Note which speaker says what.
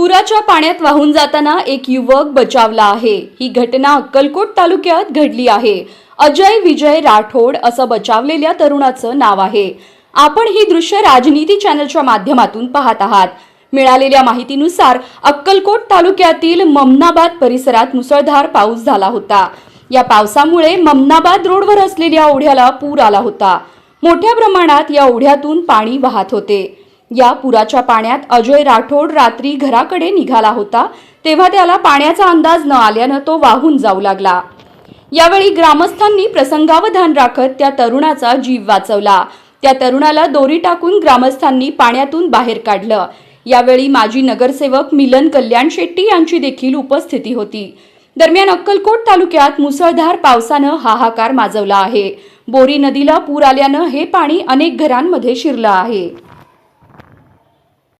Speaker 1: पुराच्या पाण्यात वाहून जाताना एक युवक बचावला आहे. ही घटना अक्कलकोट तालुक्यात घडली आहे. अजय विजय राठोड असं बचावलेल्या तरुणाचं नाव आहे. आपण ही दृश्य राजनीती चॅनलच्या माध्यमातून पाहत आहात. मिळालेल्या माहितीनुसार अक्कलकोट तालुक्यातील ममनाबाद परिसरात मुसळधार पाऊस झाला होता. या पावसामुळे ममनाबाद रोडवर असलेल्या ओढ्याला पूर आला होता. मोठ्या प्रमाणात या ओढ्यातून पाणी वाहत होते. या पुराच्या पाण्यात अजय राठोड रात्री घराकडे निघाला होता तेव्हा त्याला पाण्याचा अंदाज न आल्यानं तो वाहून जाऊ लागला. यावेळी ग्रामस्थांनी प्रसंगावधान राखत त्या तरुणाचा जीव वाचवला. त्या तरुणाला दोरी टाकून ग्रामस्थांनी पाण्यातून बाहेर काढलं. यावेळी माजी नगरसेवक मिलन कल्याण शेट्टी यांची देखील उपस्थिती होती. दरम्यान अक्कलकोट तालुक्यात मुसळधार पावसानं हाहाकार माजवला आहे. बोरी नदीला पूर आल्यानं हे पाणी अनेक घरांमध्ये शिरलं आहे.